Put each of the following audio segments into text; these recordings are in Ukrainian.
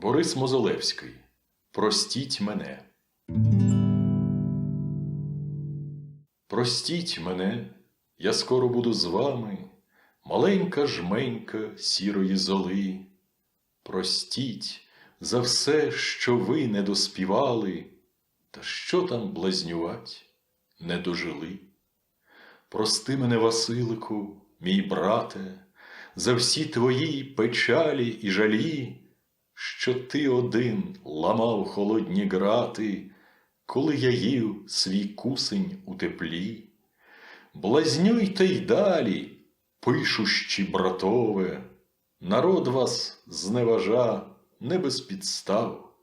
Борис Мозолевський. Простіть мене. Простіть мене, я скоро буду з вами, маленька жменька сірої золи. Простіть за все, що ви не доспівали, та що там блазнювать, не дожили. Прости мене, Василику, мій брате, за всі твої печалі і жалі, що ти один ламав холодні грати, коли я їв свій кусень у теплі. Блазнюйте й далі, пишущі братове, народ вас зневажа не без підстав.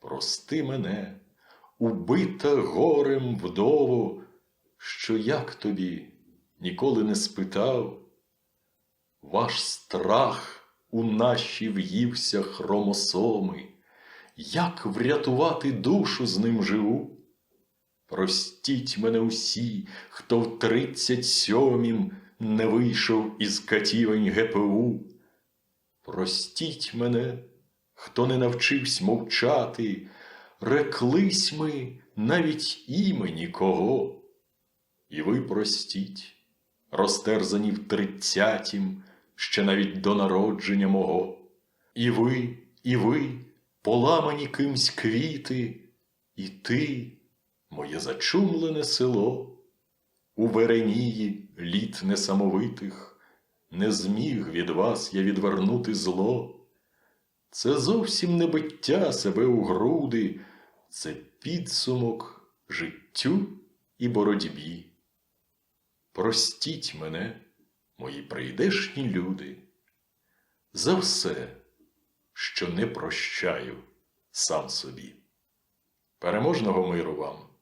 Прости мене, убита горем вдово, що як тобі ніколи не спитав. Ваш страх у наші в'ївся хромосоми, як врятувати душу з ним живу? Простіть мене усі, хто в тридцять сьомім не вийшов із катівень ГПУ. Простіть мене, хто не навчився мовчати, реклись ми навіть імені кого. І ви простіть, розтерзані в тридцятім, ще навіть до народження мого. І ви, і ви, поламані кимсь квіти, і ти, моє зачумлене село, у Веренії літ несамовитих, не зміг від вас я відвернути зло. Це зовсім не биття себе у груди, це підсумок життю і боротьбі. Простіть мене, мої прийдешні люди, за все, що не прощаю сам собі. Переможного миру вам!